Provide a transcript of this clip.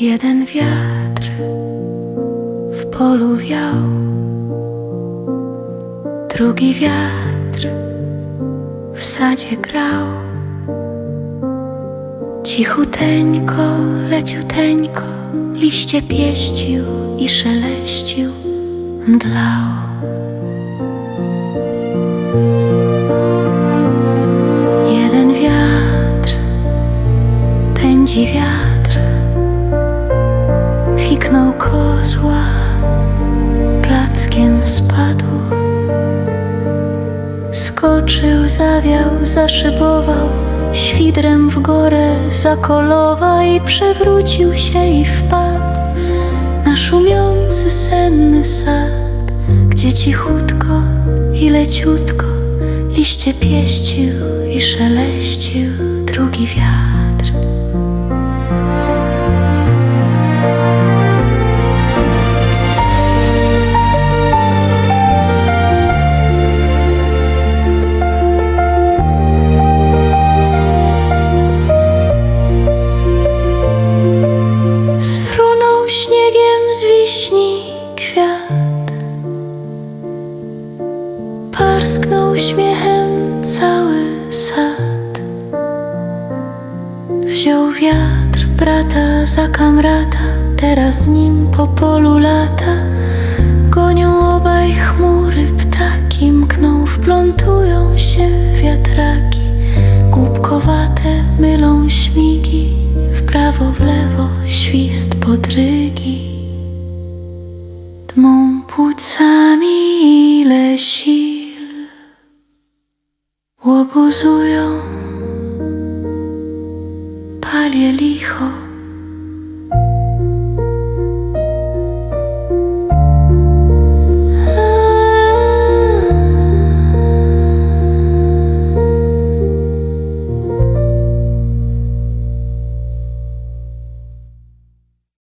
Jeden wiatr w polu wiał, drugi wiatr w sadzie grał. Cichuteńko, leciuteńko, liście pieścił i szeleścił, mdlał. Jeden wiatr pędzi wiatr, fiknął kozła, plackiem spadł. Skoczył, zawiał, zaszybował, świdrem w górę zakolował i przewrócił się i wpadł na szumiący senny sad, gdzie cichutko i leciutko liście pieścił i szeleścił drugi wiatr. Parsknął śmiechem cały sad. Wziął wiatr brata za kamrata Teraz z nim po polu lata. Gonią obaj chmury ptaki Mkną, wplątują się wiatraki. Głupkowate mylą śmigi W prawo, w lewo świst podrygi. Dmą płucami 我不足有，怕裂离后。